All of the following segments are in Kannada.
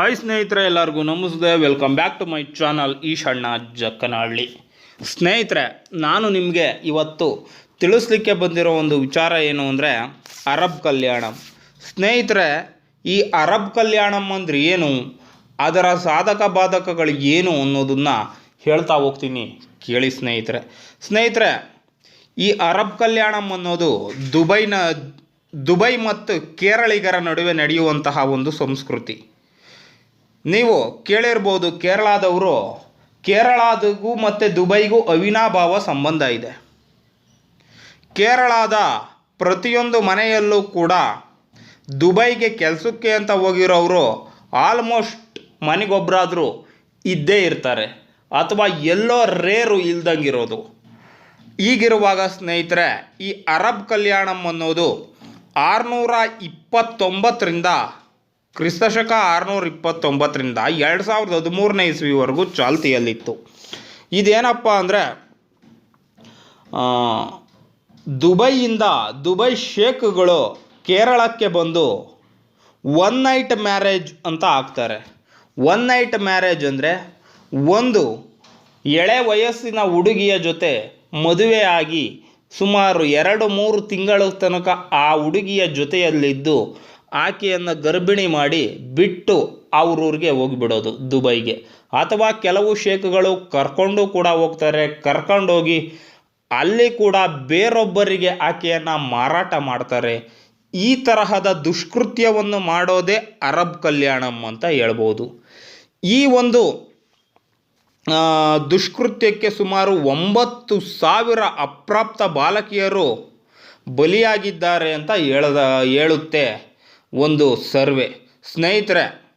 ಹಾಯ್ ಸ್ನೇಹಿತರೆ ಎಲ್ಲರಿಗೂ ನಮಸ್ತೆ. Welcome back to my channel Ishanna Jakkanahalli. ಸ್ನೇಹಿತರೆ, ನಾನು ನಿಮಗೆ ಇವತ್ತು ತಿಳಿಸ್ಲಿಕ್ಕೆ ಬಂದಿರೋ ಒಂದು ವಿಚಾರ ಏನು ಅಂದರೆ ಅರಬ್ ಕಲ್ಯಾಣಂ. ಸ್ನೇಹಿತರೆ, ಈ ಅರಬ್ ಕಲ್ಯಾಣಂ ಅಂದರೆ ಏನು? ಅದರ ಸಾಧಕ ಬಾಧಕಗಳು ಏನು ಅನ್ನೋದನ್ನು ಹೇಳ್ತಾ ಹೋಗ್ತೀನಿ. ಕೇಳಿ ಸ್ನೇಹಿತರೆ. ಸ್ನೇಹಿತರೆ, ಈ ಅರಬ್ ಕಲ್ಯಾಣಂ ಅನ್ನೋದು ದುಬೈನ, ದುಬೈ ಮತ್ತು ಕೇರಳಿಗರ ನಡುವೆ ನಡೆಯುವಂತಹ ಒಂದು ಸಂಸ್ಕೃತಿ. ನೀವು ಕೇಳಿರ್ಬೋದು ಕೇರಳದವರು, ಕೇರಳದಗೂ ಮತ್ತು ದುಬೈಗೂ ಅವಿನಾಭಾವ ಸಂಬಂಧ ಇದೆ. ಕೇರಳದ ಪ್ರತಿಯೊಂದು ಮನೆಯಲ್ಲೂ ಕೂಡ ದುಬೈಗೆ ಕೆಲಸಕ್ಕೆ ಅಂತ ಹೋಗಿರೋರು ಆಲ್ಮೋಸ್ಟ್ ಮನೆಗೊಬ್ಬರಾದರೂ ಇದ್ದೇ ಇರ್ತಾರೆ. ಅಥವಾ ಎಲ್ಲೋ ರೇರು ಇಲ್ದಂಗಿರೋದು. ಈಗಿರುವಾಗ ಸ್ನೇಹಿತರೆ, ಈ ಅರಬ್ ಕಲ್ಯಾಣಂ ಅನ್ನೋದು ಆರುನೂರ ಇಪ್ಪತ್ತೊಂಬತ್ತರಿಂದ ಕ್ರಿಸ್ತಶಕ ಆರುನೂರ ಇಪ್ಪತ್ತೊಂಬತ್ತರಿಂದ ಎರಡು ಸಾವಿರದ ಹದಿಮೂರನೇ ಇಸ್ವಿವರೆಗೂ ಚಾಲ್ತಿಯಲ್ಲಿತ್ತು. ಇದೇನಪ್ಪ ಅಂದರೆ ದುಬೈಯಿಂದ ದುಬೈ ಶೇಖ್ಗಳು ಕೇರಳಕ್ಕೆ ಬಂದು ಒನ್ ನೈಟ್ ಮ್ಯಾರೇಜ್ ಅಂತ ಆಗ್ತಾರೆ. ಒನ್ ನೈಟ್ ಮ್ಯಾರೇಜ್ ಅಂದರೆ ಒಂದು ಎಳೆ ವಯಸ್ಸಿನ ಹುಡುಗಿಯ ಜೊತೆ ಮದುವೆಯಾಗಿ ಸುಮಾರು ಎರಡು ಮೂರು ತಿಂಗಳ ತನಕ ಆ ಹುಡುಗಿಯ ಜೊತೆಯಲ್ಲಿದ್ದು ಆಕೆಯನ್ನು ಗರ್ಭಿಣಿ ಮಾಡಿ ಬಿಟ್ಟು ಅವ್ರೂರಿಗೆ ಹೋಗಿಬಿಡೋದು ದುಬೈಗೆ. ಅಥವಾ ಕೆಲವು ಶೇಖುಗಳು ಕರ್ಕೊಂಡು ಕೂಡ ಹೋಗ್ತಾರೆ. ಕರ್ಕೊಂಡೋಗಿ ಅಲ್ಲಿ ಕೂಡ ಬೇರೊಬ್ಬರಿಗೆ ಆಕೆಯನ್ನು ಮಾರಾಟ ಮಾಡ್ತಾರೆ. ಈ ತರಹದ ದುಷ್ಕೃತ್ಯವನ್ನು ಮಾಡೋದೇ ಅರಬ್ ಕಲ್ಯಾಣಂ ಅಂತ ಹೇಳ್ಬೋದು. ಈ ಒಂದು ದುಷ್ಕೃತ್ಯಕ್ಕೆ ಸುಮಾರು ಒಂಬತ್ತು ಸಾವಿರ ಅಪ್ರಾಪ್ತ ಬಾಲಕಿಯರು ಬಲಿಯಾಗಿದ್ದಾರೆ ಅಂತ ಹೇಳದ, ಹೇಳುತ್ತೆ. ಒಂದು ಸರ್ವೆ. ಸ್ನೇಹಿತರೆ,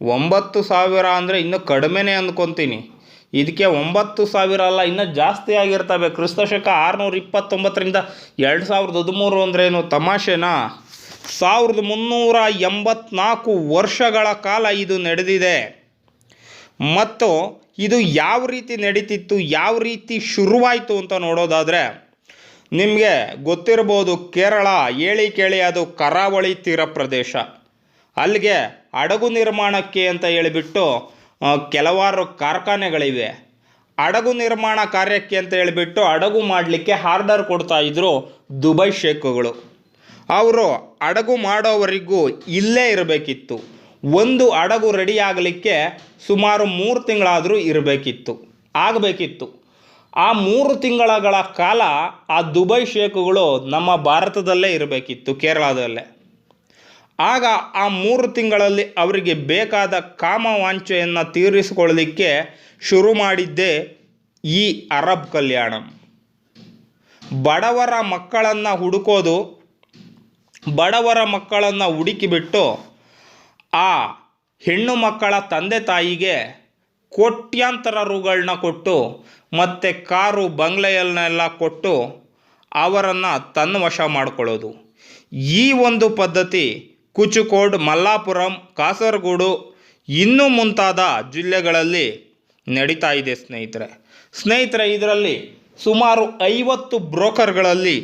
ಒಂಬತ್ತು ಸಾವಿರ ಅಂದರೆ ಇನ್ನೂ ಕಡಿಮೆನೇ ಅಂದ್ಕೊತೀನಿ. ಇದಕ್ಕೆ ಒಂಬತ್ತು ಸಾವಿರ ಅಲ್ಲ, ಇನ್ನೂ ಜಾಸ್ತಿ ಆಗಿರ್ತವೆ. ಕ್ರಿಸ್ತಶಕ ಆರುನೂರ ಇಪ್ಪತ್ತೊಂಬತ್ತರಿಂದ ಎರಡು ಸಾವಿರದ ಹದಿಮೂರು ಅಂದ್ರೇನು ತಮಾಷೆನಾ? ಸಾವಿರದ ಮುನ್ನೂರ ಎಂಬತ್ನಾಲ್ಕು ವರ್ಷಗಳ ಕಾಲ ಇದು ನಡೆದಿದೆ. ಮತ್ತು ಇದು ಯಾವ ರೀತಿ ನಡೀತಿತ್ತು, ಯಾವ ರೀತಿ ಶುರುವಾಯಿತು ಅಂತ ನೋಡೋದಾದರೆ ನಿಮಗೆ ಗೊತ್ತಿರ್ಬೋದು ಕೇರಳ ಹೇಳಿ ಕೇಳಿ ಅದು ಕರಾವಳಿ ತೀರ ಪ್ರದೇಶ. ಅಲ್ಲಿಗೆ ಹಡಗು ನಿರ್ಮಾಣಕ್ಕೆ ಅಂತ ಹೇಳಿಬಿಟ್ಟು ಕೆಲವಾರು ಕಾರ್ಖಾನೆಗಳಿವೆ. ಹಡಗು ನಿರ್ಮಾಣ ಕಾರ್ಯಕ್ಕೆ ಅಂತ ಹೇಳಿಬಿಟ್ಟು ಹಡಗು ಮಾಡಲಿಕ್ಕೆ ಆರ್ಡರ್ ಕೊಡ್ತಾ ಇದ್ರು ದುಬೈ ಶೇಖುಗಳು. ಅವರು ಹಡಗು ಮಾಡೋವರೆಗೂ ಇಲ್ಲೇ ಇರಬೇಕಿತ್ತು. ಒಂದು ಹಡಗು ರೆಡಿ ಆಗಲಿಕ್ಕೆ ಸುಮಾರು ಮೂರು ತಿಂಗಳಾದರೂ ಇರಬೇಕಿತ್ತು, ಆಗಬೇಕಿತ್ತು. ಆ ಮೂರು ತಿಂಗಳಗಳ ಕಾಲ ಆ ದುಬೈ ಶೇಖುಗಳು ನಮ್ಮ ಭಾರತದಲ್ಲೇ ಇರಬೇಕಿತ್ತು, ಕೇರಳದಲ್ಲೇ. ಆಗ ಆ ಮೂರು ತಿಂಗಳಲ್ಲಿ ಅವರಿಗೆ ಬೇಕಾದ ಕಾಮವಾಂಚೆಯನ್ನು ತೀರಿಸಿಕೊಳ್ಳಲಿಕ್ಕೆ ಶುರು ಮಾಡಿದ್ದೇ ಈ ಅರಬ್ ಕಲ್ಯಾಣಂ. ಬಡವರ ಮಕ್ಕಳನ್ನು ಹುಡುಕೋದು, ಬಡವರ ಮಕ್ಕಳನ್ನು ಹುಡುಕಿಬಿಟ್ಟು ಆ ಹೆಣ್ಣು ಮಕ್ಕಳ ತಂದೆ ತಾಯಿಗೆ ಕೋಟ್ಯಾಂತರ ರುಗಳನ್ನ ಕೊಟ್ಟು ಮತ್ತು ಕಾರು ಬಂಗ್ಲೆಯನ್ನೆಲ್ಲ ಕೊಟ್ಟು ಅವರನ್ನು ತನ್ನ ವಶ ಮಾಡಿಕೊಳ್ಳೋದು. ಈ ಒಂದು ಪದ್ಧತಿ ಕುಚುಕೋಡ್, ಮಲ್ಲಾಪುರಂ, ಕಾಸರಗೋಡು ಇನ್ನೂ ಮುಂತಾದ ಜಿಲ್ಲೆಗಳಲ್ಲಿ ನಡೀತಾ ಇದೆ ಸ್ನೇಹಿತರೆ. ಸ್ನೇಹಿತರೆ, ಇದರಲ್ಲಿ ಸುಮಾರು ಐವತ್ತು ಬ್ರೋಕರ್ಗಳಲ್ಲಿ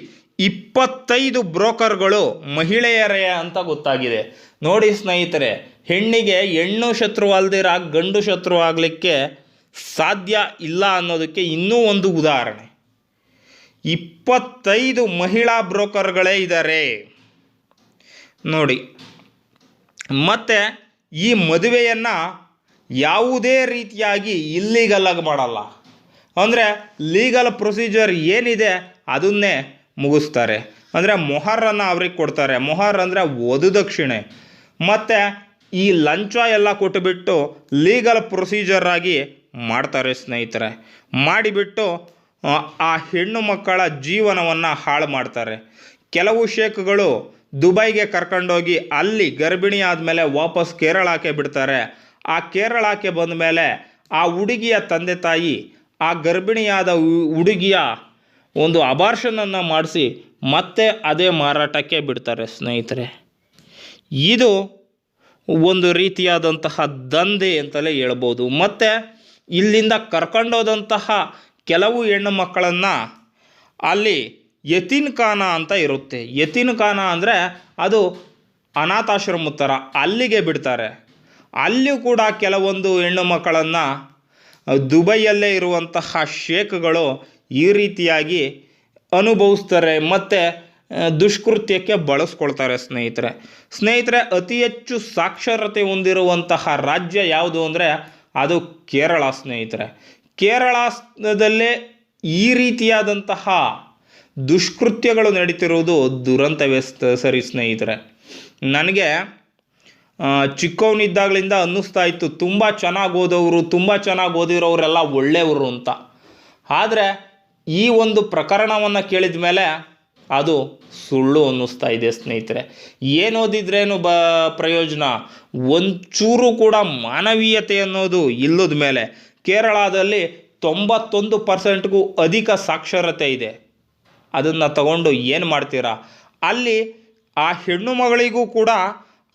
ಇಪ್ಪತ್ತೈದು ಬ್ರೋಕರ್ಗಳು ಮಹಿಳೆಯರೇ ಅಂತ ಗೊತ್ತಾಗಿದೆ. ನೋಡಿ ಸ್ನೇಹಿತರೆ, ಹೆಣ್ಣಿಗೆ ಹೆಣ್ಣು ಶತ್ರು ಅಲ್ದಿರ ಗಂಡು ಶತ್ರು ಆಗಲಿಕ್ಕೆ ಸಾಧ್ಯ ಇಲ್ಲ ಅನ್ನೋದಕ್ಕೆ ಇನ್ನೂ ಒಂದು ಉದಾಹರಣೆ. ಇಪ್ಪತ್ತೈದು ಮಹಿಳಾ ಬ್ರೋಕರ್ಗಳೇ ಇದ್ದಾರೆ ನೋಡಿ, ಮತ್ತು ಈ ಮದುವೆಯನ್ನು ಯಾವುದೇ ರೀತಿಯಾಗಿ ಇಲ್ಲೀಗಲಾಗಿ ಮಾಡಲ್ಲ. ಅಂದರೆ ಲೀಗಲ್ ಪ್ರೊಸೀಜರ್ ಏನಿದೆ ಅದನ್ನೇ ಮುಗಿಸ್ತಾರೆ. ಅಂದರೆ ಮೊಹರನ್ನು ಅವ್ರಿಗೆ ಕೊಡ್ತಾರೆ. ಮೊಹರ್ ಅಂದರೆ ವಧುದಕ್ಷಿಣೆ ಮತ್ತು ಈ ಲಂಚ ಎಲ್ಲ ಕೊಟ್ಟುಬಿಟ್ಟು ಲೀಗಲ್ ಪ್ರೊಸೀಜರಾಗಿ ಮಾಡ್ತಾರೆ ಸ್ನೇಹಿತರೆ. ಮಾಡಿಬಿಟ್ಟು ಆ, ಹೆಣ್ಣು ಮಕ್ಕಳ ಜೀವನವನ್ನು ಹಾಳು ಮಾಡ್ತಾರೆ. ಕೆಲವು ಶೇಖುಗಳು ದುಬೈಗೆ ಕರ್ಕೊಂಡೋಗಿ ಅಲ್ಲಿ ಗರ್ಭಿಣಿ ಆದಮೇಲೆ ವಾಪಸ್ ಕೇರಳಕ್ಕೆ ಬಿಡ್ತಾರೆ. ಆ ಕೇರಳಕ್ಕೆ ಬಂದ ಮೇಲೆ ಆ ಹುಡುಗಿಯ ತಂದೆ ತಾಯಿ ಆ ಗರ್ಭಿಣಿಯಾದ ಹುಡುಗಿಯ ಒಂದು ಅಬಾರ್ಷನನ್ನು ಮಾಡಿಸಿ ಮತ್ತೆ ಅದೇ ಮಾರಾಟಕ್ಕೆ ಬಿಡ್ತಾರೆ ಸ್ನೇಹಿತರೆ. ಇದು ಒಂದು ರೀತಿಯಾದಂತಹ ದಂಧೆ ಅಂತಲೇ ಹೇಳ್ಬೋದು. ಮತ್ತು ಇಲ್ಲಿಂದ ಕರ್ಕೊಂಡೋದಂತಹ ಕೆಲವು ಹೆಣ್ಣು ಮಕ್ಕಳನ್ನು ಅಲ್ಲಿ ಯತೀನ್ ಖಾನ ಅಂತ ಇರುತ್ತೆ. ಯತೀನ್ ಖಾನ ಅಂದರೆ ಅದು ಅನಾಥಾಶ್ರಮ ಥರ ಅಲ್ಲಿಗೆ ಬಿಡ್ತಾರೆ. ಅಲ್ಲಿಯೂ ಕೂಡ ಕೆಲವೊಂದು ಹೆಣ್ಣು ಮಕ್ಕಳನ್ನು ದುಬೈಯಲ್ಲೇ ಇರುವಂತಹ ಶೇಖ್ಗಳು ಈ ರೀತಿಯಾಗಿ ಅನುಭವಿಸ್ತಾರೆ ಮತ್ತು ದುಷ್ಕೃತ್ಯಕ್ಕೆ ಬಳಸ್ಕೊಳ್ತಾರೆ ಸ್ನೇಹಿತರೆ. ಸ್ನೇಹಿತರೆ, ಅತಿ ಹೆಚ್ಚು ಸಾಕ್ಷರತೆ ಹೊಂದಿರುವಂತಹ ರಾಜ್ಯ ಯಾವುದು ಅಂದರೆ, ಅದು ಕೇರಳ ಸ್ನೇಹಿತರೆ. ಕೇರಳದಲ್ಲೇ ಈ ರೀತಿಯಾದಂತಹ ದುಷ್ಕೃತ್ಯಗಳು ನಡೀತಿರುವುದು ದುರಂತವೇ ಸರಿ ಸ್ನೇಹಿತರೆ. ನನಗೆ ಚಿಕ್ಕವನಿದ್ದಾಗಲಿಂದ ಅನ್ನಿಸ್ತಾ ಇತ್ತು, ತುಂಬ ಚೆನ್ನಾಗಿ ಓದೋರು ತುಂಬ ಚೆನ್ನಾಗಿ ಓದಿರೋರೆಲ್ಲ ಒಳ್ಳೆಯವರು ಅಂತ. ಆದರೆ ಈ ಒಂದು ಪ್ರಕರಣವನ್ನು ಕೇಳಿದ ಮೇಲೆ ಅದು ಸುಳ್ಳು ಅನ್ನಿಸ್ತಾ ಇದೆ ಸ್ನೇಹಿತರೆ. ಏನು ಓದಿದ್ರೇನು ಬ ಪ್ರಯೋಜನ? ಒಂಚೂರು ಕೂಡ ಮಾನವೀಯತೆ ಅನ್ನೋದು ಇಲ್ಲದ ಮೇಲೆ ಕೇರಳದಲ್ಲಿ ತೊಂಬತ್ತೊಂದು ಪರ್ಸೆಂಟ್ಗೂ ಅಧಿಕ ಸಾಕ್ಷರತೆ ಇದೆ. ಅದನ್ನು ತಗೊಂಡು ಏನು ಮಾಡ್ತೀರಾ? ಅಲ್ಲಿ ಆ ಹೆಣ್ಣು ಮಗಳಿಗೂ ಕೂಡ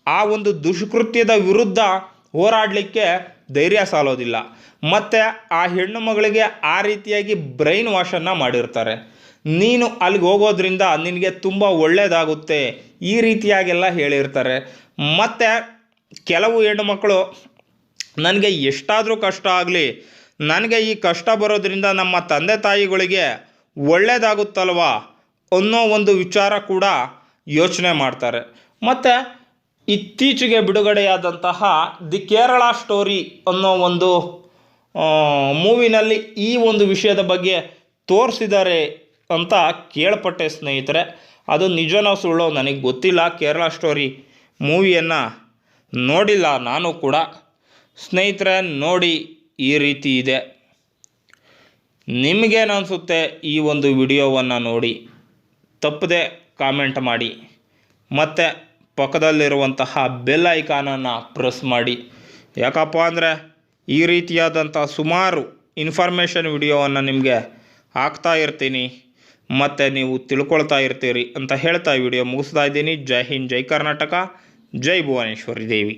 ಆ ಒಂದು ದುಷ್ಕೃತ್ಯದ ವಿರುದ್ಧ ಹೋರಾಡಲಿಕ್ಕೆ ಧೈರ್ಯ ಸಾಲೋದಿಲ್ಲ. ಮತ್ತು ಆ ಹೆಣ್ಣು ಮಗಳಿಗೆ ಆ ರೀತಿಯಾಗಿ ಬ್ರೈನ್ ವಾಶನ್ನು ಮಾಡಿರ್ತಾರೆ. ನೀನು ಅಲ್ಲಿಗೆ ಹೋಗೋದ್ರಿಂದ ನಿನಗೆ ತುಂಬ ಒಳ್ಳೆಯದಾಗುತ್ತೆ ಈ ರೀತಿಯಾಗೆಲ್ಲ ಹೇಳಿರ್ತಾರೆ. ಮತ್ತು ಕೆಲವು ಹೆಣ್ಣು ಮಕ್ಕಳು, ನನಗೆ ಎಷ್ಟಾದರೂ ಕಷ್ಟ ಆಗಲಿ. ನನಗೆ ಈ ಕಷ್ಟ ಬರೋದ್ರಿಂದ ನಮ್ಮ ತಂದೆ ತಾಯಿಗಳಿಗೆ ಒಳ್ಳೆಯದಾಗುತ್ತಲ್ವಾ ಅನ್ನೋ ಒಂದು ವಿಚಾರ ಕೂಡ ಯೋಚನೆ ಮಾಡ್ತಾರೆ. ಮತ್ತು ಇತ್ತೀಚೆಗೆ ಬಿಡುಗಡೆಯಾದಂತಹ ದಿ ಕೇರಳ ಸ್ಟೋರಿ ಅನ್ನೋ ಒಂದು ಮೂವಿನಲ್ಲಿ ಈ ಒಂದು ವಿಷಯದ ಬಗ್ಗೆ ತೋರಿಸಿದ್ದಾರೆ ಅಂತ ಕೇಳ್ಪಟ್ಟೆ ಸ್ನೇಹಿತರೆ. ಅದು ನಿಜನೋ ಸುಳ್ಳೋ ನನಗೆ ಗೊತ್ತಿಲ್ಲ. ಕೇರಳ ಸ್ಟೋರಿ ಮೂವಿಯನ್ನು ನೋಡಿಲ್ಲ ನಾನು ಕೂಡ. ಸ್ನೇಹಿತರೆ, ನೋಡಿ ಈ ರೀತಿ ಇದೆ. ನಿಮಗೇನು ಅನಿಸುತ್ತೆ ಈ ಒಂದು ವಿಡಿಯೋವನ್ನು ನೋಡಿ? ತಪ್ಪದೆ ಕಾಮೆಂಟ್ ಮಾಡಿ. ಮತ್ತು ಪಕ್ಕದಲ್ಲಿರುವಂತಹ ಬೆಲ್ ಐಕಾನನ್ನು ಪ್ರೆಸ್ ಮಾಡಿ. ಯಾಕಪ್ಪ ಅಂದರೆ ಈ ರೀತಿಯಾದಂಥ ಸುಮಾರು ಇನ್ಫಾರ್ಮೇಷನ್ ವಿಡಿಯೋವನ್ನು ನಿಮಗೆ ಹಾಕ್ತಾ ಇರ್ತೀನಿ. ಮತ್ತು ನೀವು ತಿಳ್ಕೊಳ್ತಾ ಇರ್ತೀರಿ ಅಂತ ಹೇಳ್ತಾ ವಿಡಿಯೋ ಮುಗಿಸ್ತಾ ಇದ್ದೀನಿ. ಜೈ ಹಿಂದ್, ಜೈ ಕರ್ನಾಟಕ, ಜೈ ಭುವನೇಶ್ವರಿ ದೇವಿ.